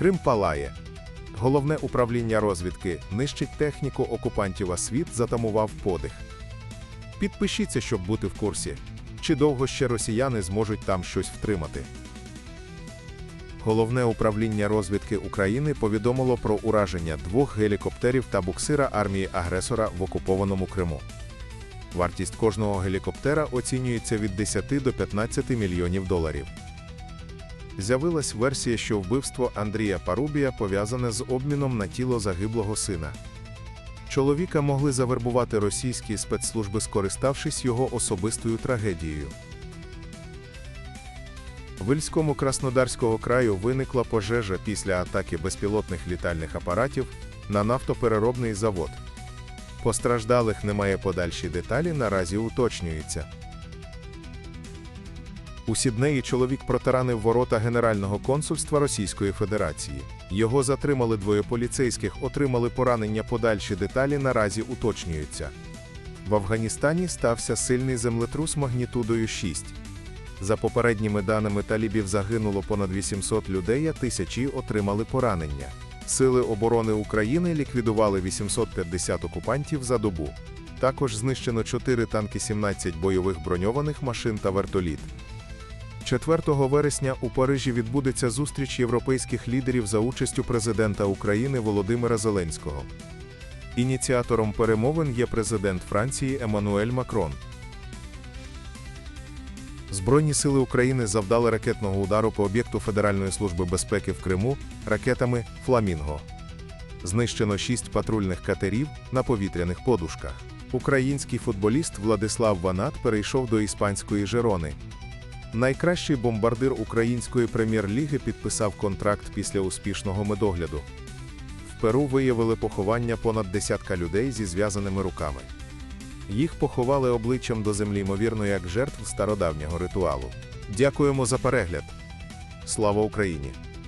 Крим палає. Головне управління розвідки нищить техніку окупантів, а світ затамував подих. Підпишіться, щоб бути в курсі. Чи довго ще росіяни зможуть там щось втримати? Головне управління розвідки України повідомило про ураження двох гелікоптерів та буксира армії агресора в окупованому Криму. Вартість кожного гелікоптера оцінюється від 10 до 15 мільйонів доларів. З'явилась версія, що вбивство Андрія Парубія пов'язане з обміном на тіло загиблого сина. Чоловіка могли завербувати російські спецслужби, скориставшись його особистою трагедією. В Ільському Краснодарського краю виникла пожежа після атаки безпілотних літальних апаратів на нафтопереробний завод. Постраждалих немає подальші деталі, наразі уточнюються. У Сіднеї чоловік протаранив ворота Генерального консульства Російської Федерації. Його затримали двоє поліцейських, отримали поранення подальші деталі, наразі уточнюються. В Афганістані стався сильний землетрус магнітудою 6. За попередніми даними талібів загинуло понад 800 людей, а тисячі отримали поранення. Сили оборони України ліквідували 850 окупантів за добу. Також знищено 4 танки, 17 бойових броньованих машин та вертоліт. 4 вересня у Парижі відбудеться зустріч європейських лідерів за участю президента України Володимира Зеленського. Ініціатором перемовин є президент Франції Еммануель Макрон. Збройні сили України завдали ракетного удару по об'єкту Федеральної служби безпеки в Криму ракетами Фламінго. Знищено шість патрульних катерів на повітряних подушках. Український футболіст Владислав Ванат перейшов до іспанської Жерони. Найкращий бомбардир української прем'єр-ліги підписав контракт після успішного медогляду. В Перу виявили поховання понад десятка людей зі зв'язаними руками. Їх поховали обличчям до землі, ймовірно, як жертв стародавнього ритуалу. Дякуємо за перегляд. Слава Україні!